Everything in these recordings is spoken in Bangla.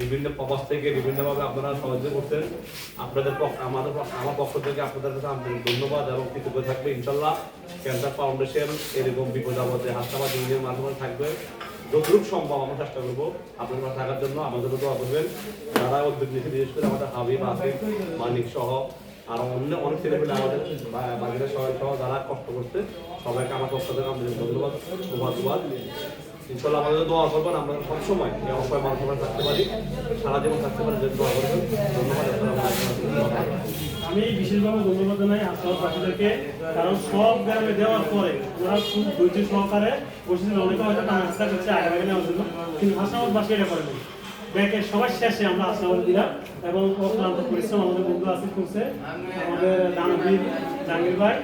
বিভিন্ন প্রবাস থেকে বিভিন্নভাবে আপনারা সাহায্য করতেন আপনাদের পক্ষ আমাদের আমার পক্ষ থেকে আপনাদের কাছে আন্তরিক ধন্যবাদ এবং কৃতজ্ঞ থাকবে ইনশাল্লাহ ক্যান্সার ফাউন্ডেশন এরকম বিপদ আপদে হাসনাবাদ ইউনিয়নের মাধ্যমে থাকবে। যতটুকু সম্ভব আমরা চেষ্টা করব আপনার থাকার জন্য। আমাদের দোয়া করবেন। যারা উদ্যোগ নিয়েছে বিশেষ করে আমাদের হাবিব, আসিফ, মানিক সহ আর অন্য অনেক ছেলেপেলে আমাদের বাকিরা সহ যারা কষ্ট করছে, সবাইকে আমার পক্ষ থেকে আমাদের ধন্যবাদ ধন্যবাদ। ইনশাল্লাহ আমাদের দোয়া করবেন। আমরা সবসময় এই থাকতে পারি। সারা জীবন থাকতে পারি, যে দোয়া করবেন। ধন্যবাদ আমি বিশেষভাবে ধন্যবাদ জানাই আশ্রমবাসীদেরকে কারণ সব গ্রামে দেওয়ার পরে ওরা খুব ধৈর্য সহকারে বসেছিল অনেকে হয়তো টাকা আসতে করছে আগে আগে নেওয়ার জন্য। কিন্তু হাসনাবাদবাসী এটা করেনি। ব্যাংকের সবার শেষে আমরা হাসনাবাদ দিলাম এবং অক্লান্ত পরিশ্রম আমাদের বন্ধু আসিফ করছে, আমাদের দানবীর জাহাঙ্গীর ভাই।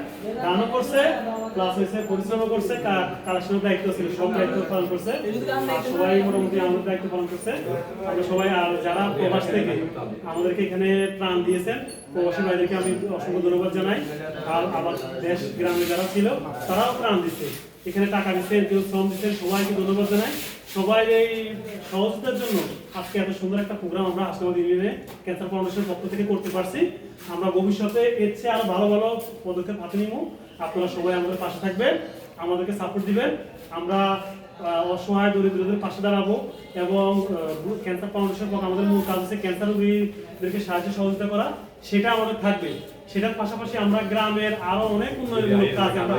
দানও করছে প্লাস হয়েছে পরিশ্রমও করছে কালেকশনের দায়িত্ব ছিল, সব দায়িত্ব পালন করছে। সবাই মোটামুটি আমাদের দায়িত্ব পালন করছে। আমরা সবাই, আর যারা প্রবাস থেকে আমাদেরকে এখানে প্রাণ দিয়েছেন, প্রবাসী ভাইদেরকে আমি অসংখ্য ধন্যবাদ জানাই। আর আবার দেশ, গ্রামে যারা ছিল, তারাও প্রাণ দিচ্ছে। এখানে টাকা দিচ্ছেন শ্রম দিচ্ছেন, সবাইকে ধন্যবাদ জানাই। সবাই এই সহজতার জন্য আজকে এত সুন্দর একটা প্রোগ্রাম আমরা হাসনাবাদ ইউনিয়নে ক্যান্সার ফাউন্ডেশনের পক্ষ থেকে করতে পারছি। আমরা ভবিষ্যতে এর চেয়ে আরও ভালো ভালো পদক্ষেপ হাতে নিব। আপনারা সবাই আমাদের পাশে থাকবেন আমাদেরকে সাপোর্ট দিবেন। আমরা অসহায় দরিদ্রদের পাশে দাঁড়াবো এবং ক্যান্সার ফাউন্ডেশন পক্ষ আমাদের মূল কাজ হচ্ছে ক্যান্সার রোগীদেরকে সাহায্য সহযোগিতা করা। সেটা আমাদের থাকবে। সেটার পাশাপাশি আমরা গ্রামের আরও অনেক উন্নয়নমূলক কাজ আমরা।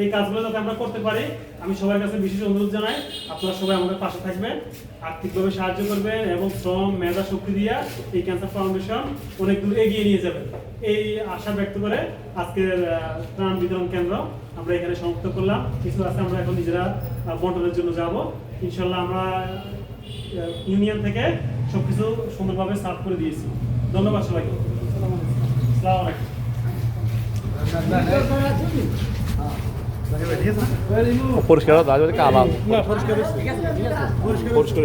এই কাজগুলো যাতে আমরা করতে পারি আমি সবার কাছে বিশেষ অনুরোধ জানাই আপনারা সবাই আমাদের পাশে থাকবেন আর্থিকভাবে সাহায্য করবেন এবং শ্রম মেধা শক্তি দিয়া এই ক্যান্সার ফাউন্ডেশন অনেক দূর এগিয়ে নিয়ে যাবেন। এই আশা ব্যক্ত করে আজকের ত্রাণ বিতরণ কেন্দ্র আমরা এখানে সমাপ্ত করলাম। কিছু আছে আমরা এখন নিজেরা বন্টনের জন্য যাব। ইনশাল্লাহ আমরা ইউনিয়ন থেকে সবকিছু সুন্দরভাবে সার্ভ করে দিয়েছি। ধন্যবাদ সবাইকে। আসসালামু আলাইকুম। পরিষ্কার দাদা কালা পরিষ্কার